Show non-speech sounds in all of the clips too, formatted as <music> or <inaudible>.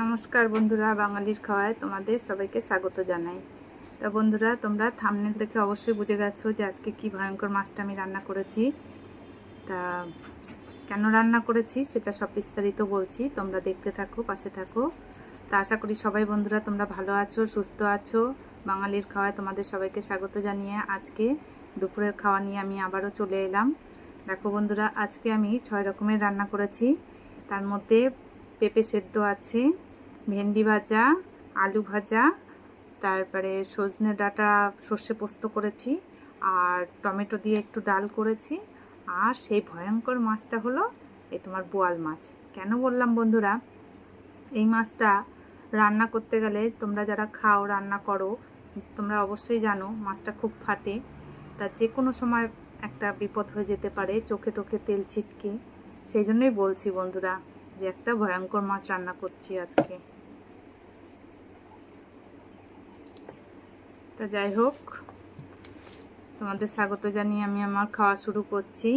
নমস্কার বন্ধুরা, বাঙালির খাওয়ায় তোমাদের সবাইকে স্বাগত জানাই। তা বন্ধুরা, তোমরা থামনেল দেখে অবশ্যই বুঝে গেছো যে আজকে কি ভয়ঙ্কর মাছটা আমি রান্না করেছি। তা কেন রান্না করেছি সেটা সব বিস্তারিত বলছি, তোমরা দেখতে থাকো, পাশে থাকো। তা আশা করি সবাই বন্ধুরা, তোমরা ভালো আছো, সুস্থ আছো। বাঙালির খাওয়ায় তোমাদের সবাইকে স্বাগত জানিয়ে আজকে দুপুরের খাওয়া নিয়ে আমি আবারও চলে এলাম। দেখো বন্ধুরা, আজকে আমি ছয় রকমের রান্না করেছি। তার মধ্যে পেঁপে সেদ্ধ আছে, ভেন্ডি ভাজা, আলু ভাজা, তারপরে সজনে ডাঁটা সর্ষে পোস্ত করেছি আর টমেটো দিয়ে একটু ডাল করেছি। আর সেই ভয়ঙ্কর মাছটা হলো এই তোমার বোয়াল মাছ। কেন বললাম বন্ধুরা? এই মাছটা রান্না করতে গেলে তোমরা যারা খাও, রান্না করো, তোমরা অবশ্যই জানো মাছটা খুব ফাটে। তা যে কোনো সময় একটা বিপদ হয়ে যেতে পারে, চোখে টোখে তেল ছিটকে। সেই জন্যই বলছি বন্ধুরা যে একটা ভয়ঙ্কর মাছ রান্না করছি আজকে। তা যাই হোক, তোমাদের স্বাগত জানিয়ে আমি আমার খাওয়া শুরু করছি।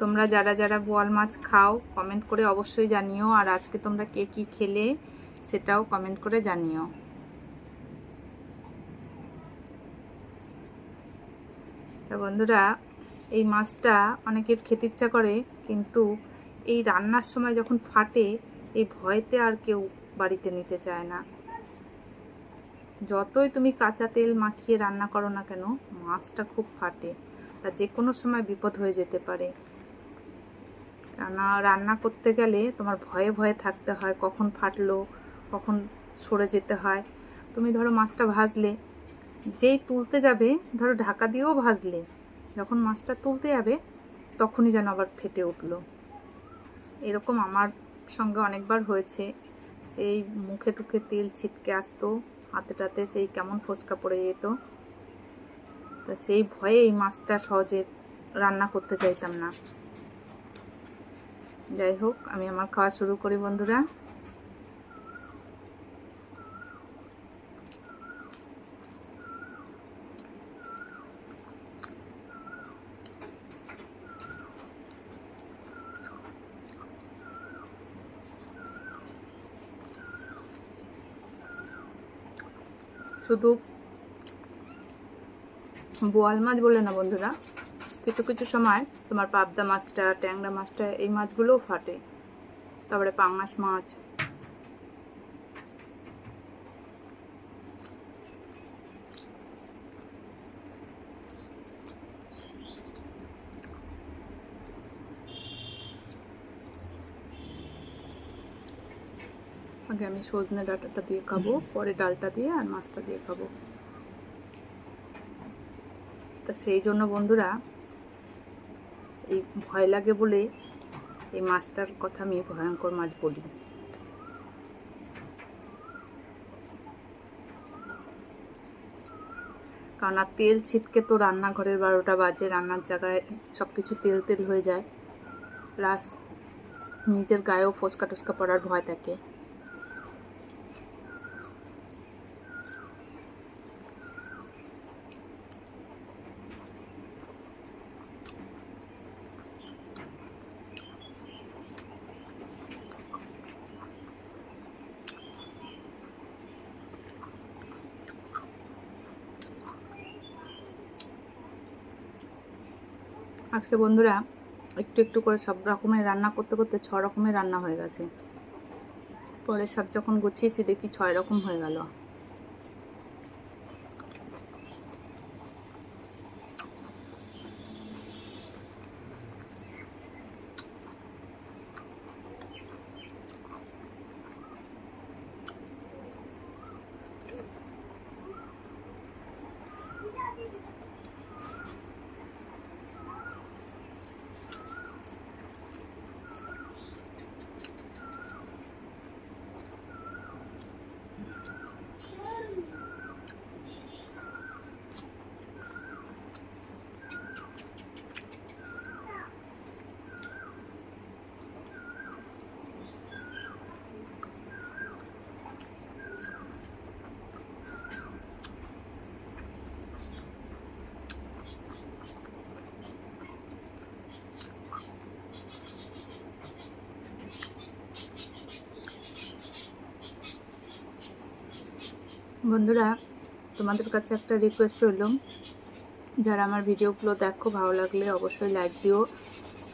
তোমরা যারা যারা বোয়াল মাছ খাও কমেন্ট করে অবশ্যই জানিও। আর আজকে তোমরা কে কী খেলে, সেটাও কমেন্ট করে জানিও তা বন্ধুরা, এই মাছটা অনেকের খেতে ইচ্ছা করে, কিন্তু এই রান্নার সময় যখন ফাটে, এই ভয়তে আর কেউ বাড়িতে নিতে চায় না। যতই তুমি কাঁচা তেল মাখিয়ে রান্না করো না কেন, মাছটা খুব ফাটে তা যে কোনো সময় বিপদ হয়ে যেতে পারে। কেননা, রান্না করতে গেলে তোমার ভয়ে ভয়ে থাকতে হয়, কখন ফাটলো, কখন সরে যেতে হয়। তুমি ধরো মাছটা ভাজলে, যেই তুলতে যাবে, ধরো ঢাকা দিয়েও ভাজলে যখন মাছটা তুলতে যাবে, তখনই যেন আবার ফেটে উঠল। এরকম আমার সঙ্গে অনেকবার হয়েছে। সেই মুখে টুখে তেল ছিটকে আসতো, হাতে টাতে সেই কেমন ফোচকা পড়ে যেত। তা সেই ভয়ে এই মাছটা সহজে রান্না করতে চাইতাম না। যাই হোক, আমি আমার খাওয়া শুরু করি বন্ধুরা। শুধু বোয়াল মাছ বলে না বন্ধুরা, কিছু কিছু সময় তোমার পাবদা মাছটা, ট্যাংরা মাছটা, এই মাছগুলোও ফাটে। তারপরে পাঙাশ মাছ আগে আমি সজনে ডাঁটাটা দিয়ে খাব পরে ডালটা দিয়ে আর মাছটা দিয়ে খাব। তা সেই জন্য বন্ধুরা এই ভয় লাগে বলে এই মাছটার কথা আমি ভয়ঙ্কর মাছ বলি। কারণ আর তেল ছিটকে তো রান্নাঘরের বারোটা বাজে রান্নার জায়গায় সব কিছু তেল তেল হয়ে যায়। প্লাস নিজের গায়েও ফোসকা টোসকা পড়ার ভয় থাকে। আজকে বন্ধুরা একটু একটু করে সব রকমের রান্না করতে করতে ছ রকমের রান্না হয়ে গেছে। পরে সব যখন গুছিয়েছি, দেখি ছয় রকম হয়ে গেল। বন্ধুরা, তোমাদের কাছে একটা রিকোয়েস্ট রইল। যারা আমার ভিডিওগুলো দেখো, ভালো লাগলে অবশ্যই লাইক দিও।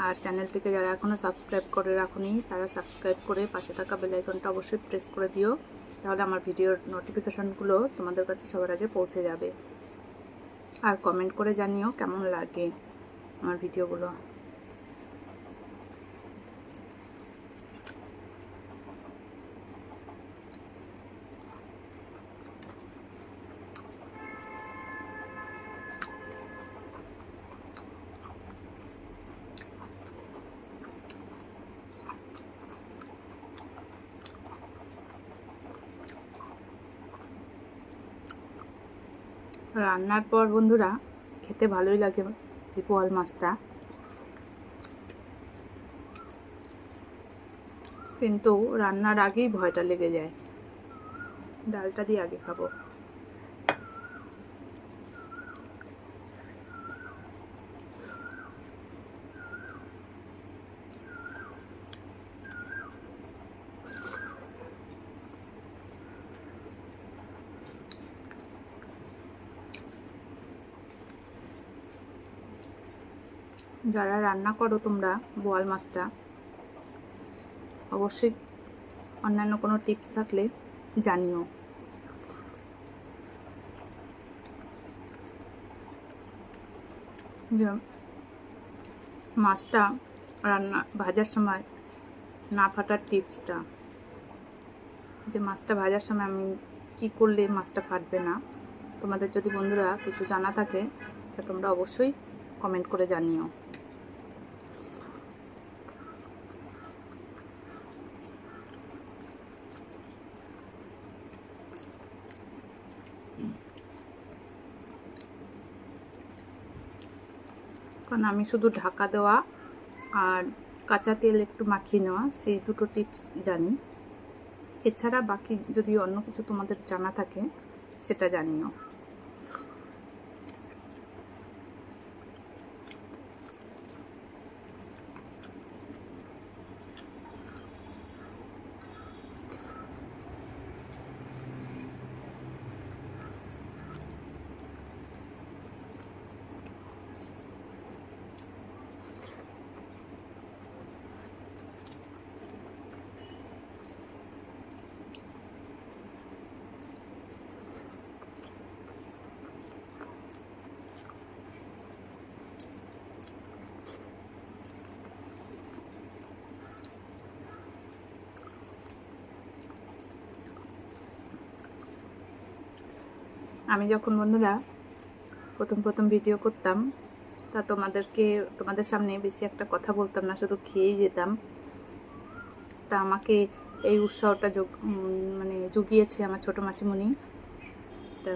আর চ্যানেলটিকে যারা এখনও সাবস্ক্রাইব করে রাখুনি, তারা সাবস্ক্রাইব করে পাশে থাকা বেল আইকনটা অবশ্যই প্রেস করে দিও। তাহলে আমার ভিডিওর নোটিফিকেশনগুলো তোমাদের কাছে সবার আগে পৌঁছে যাবে। আর কমেন্ট করে জানিও কেমন লাগে আমার ভিডিওগুলো রান্নার পর বন্ধুরা, খেতে ভালোই লাগে এই পোয়াল মাছটা। কিন্তু রান্নার আগেই ভয়টা লেগে যায়। ডালটা দিয়ে আগে খাব। যারা রান্না করো তোমরা, বোয়াল মাছটা, অবশ্যই অন্যান্য কোনো টিপস থাকলে জানিও। মাছটা রান্না, ভাজার সময় না ফাটার টিপসটা। যে মাছটা ভাজার সময় আমি কি করলে মাছটা ফাটবে না, তোমাদের যদি বন্ধুরা কিছু জানা থাকে, তা তোমরা অবশ্যই কমেন্ট করে জানিও। কারণ আমি শুধু ঢাকা দেওয়া আর কাঁচা তেল একটু মাখিয়ে নেওয়া, সেই দুটো টিপস জানি। এছাড়া বাকি যদি অন্য কিছু তোমাদের জানা থাকে, সেটা জানিও। আমি যখন বন্ধুরা প্রথম প্রথম ভিডিও করতাম, তা তোমাদেরকে, তোমাদের সামনে বেশি একটা কথা বলতাম না, শুধু খেয়েই যেতাম। তা আমাকে এই উৎসাহটা যোগ মানে জুগিয়েছে আমার ছোটো মাসিমণি। তা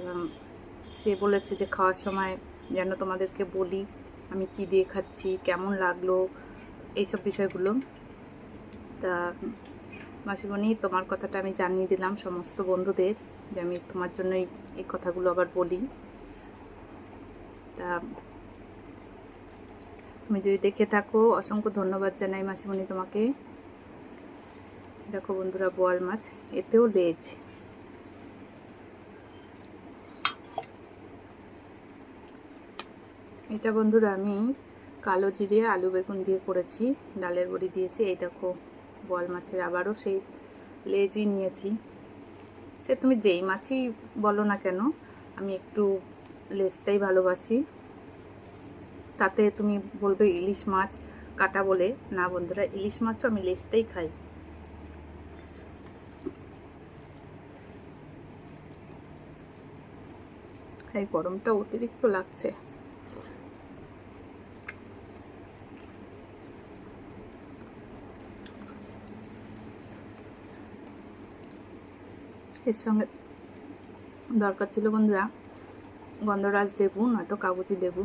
সে বলেছে যে, খাওয়ার সময় যেন তোমাদেরকে বলি, আমি কি দিয়ে খাচ্ছি, কেমন লাগল? এইসব বিষয়গুলো। তা মাসিমণি, তোমার কথাটা আমি জানিয়ে দিলাম সমস্ত বন্ধুদের। যে আমি তোমার জন্যই এই কথাগুলো আবার বলি। তা তুমি যদি দেখে থাকো, অসংখ্য ধন্যবাদ জানাই মাসিমণি তোমাকে। দেখো বন্ধুরা, বোয়াল মাছ, এতেও লেজ। এটা বন্ধুরা আমি কালো জিরে, আলু বেগুন দিয়ে করেছি, ডালের বড়ি দিয়েছি। এই দেখো, বোয়াল মাছের আবারও সেই লেজই নিয়েছি। সে তুমি যেই মাছই বলো না কেন, আমি একটু লেসটাই ভালোবাসি। তাতে তুমি বলবে ইলিশ মাছ কাটা বলে, না বন্ধুরা, ইলিশ মাছও আমি লেসটাই খাই। এই গরমটা অতিরিক্ত লাগছে। এর সঙ্গে দরকার ছিল বন্ধুরা, গন্ধরাজ লেবু, নয়তো কাগজি লেবু।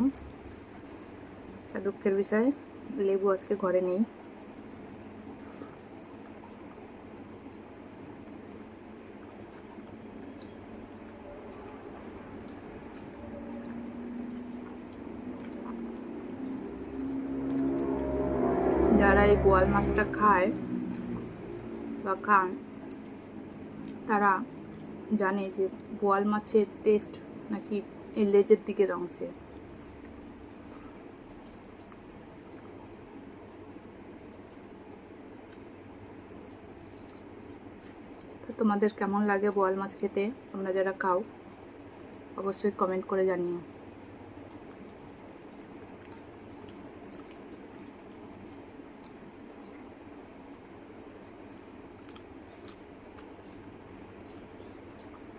তা দুঃখের বিষয়ে, লেবু আজকে ঘরে নেই। যারা এই বোয়াল মাছটা খায় বা খান তারা জানে যে বোয়াল মাছের টেস্ট নাকি লেজের দিকের অংশে। তোমাদের কেমন লাগে বোয়াল মাছ খেতে? তোমরা যারা খাও, অবশ্যই কমেন্ট করে জানিও।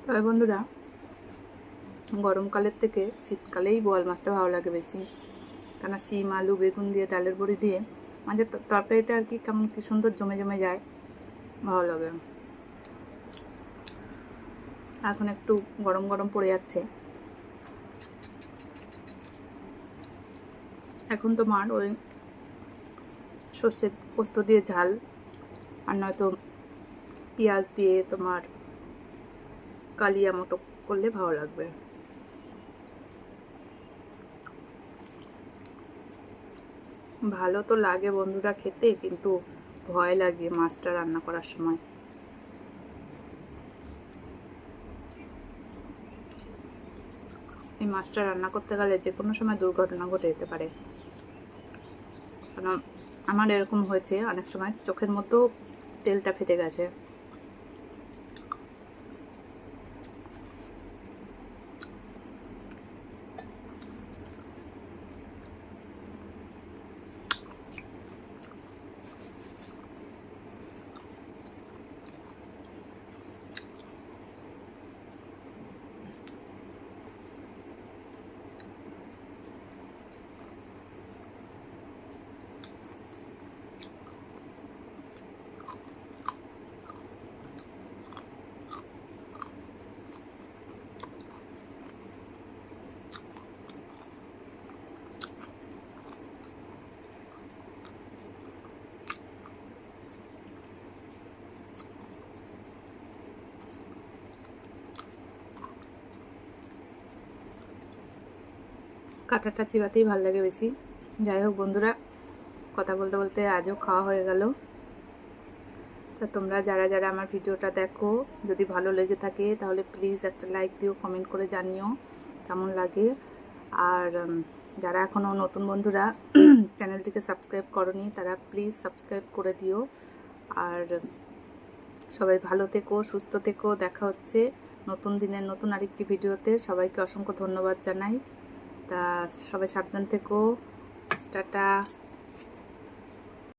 তবে বন্ধুরা, গরমকালের থেকে শীতকালেই বোয়াল মাছটা ভালো লাগে বেশি। কেন শিম, আলু, বেগুন দিয়ে, ডালের বড়ি দিয়ে মাঝে তরকারিটা আর কি কেমন কি সুন্দর জমে জমে যায়, ভালো লাগে। এখন একটু গরম গরম পড়ে যাচ্ছে। এখন তোমার ওই সর্ষের পোস্ত দিয়ে ঝাল আর নয়তো পেঁয়াজ দিয়ে তোমার কালিয়া মতো করলে ভালো লাগবে। ভালো তো লাগে বন্ধুরা খেতে, কিন্তু ভয় লাগে মাছটা রান্না করার সময়। এই মাছটা রান্না করতে গেলে যে কোনো সময় দুর্ঘটনা ঘটে যেতে পারে। কারণ আমার এরকম হয়েছে, অনেক সময় চোখের মধ্যেও তেলটা ফেটে গেছে। কাঁটাটা চিবাতেই ভালো লাগে বেশি। যাই হোক বন্ধুরা, কথা বলতে বলতে আজও খাওয়া হয়ে গেল। তা তোমরা যারা যারা আমার ভিডিওটা দেখো, যদি ভালো লেগে থাকে তাহলে প্লিজ একটা লাইক দিও কমেন্ট করে জানিও, কেমন লাগে। আর যারা এখনও নতুন বন্ধুরা <clears throat> চ্যানেলটিকে সাবস্ক্রাইব করনি, তারা প্লিজ সাবস্ক্রাইব করে দিও। আর, সবাই ভালো থেকো, সুস্থ থেকো, দেখা হচ্ছে নতুন দিনের নতুন আরেকটি ভিডিওতে। সবাইকে অসংখ্য ধন্যবাদ জানাই। তা সবাই সাবধান থেকো। টাটা।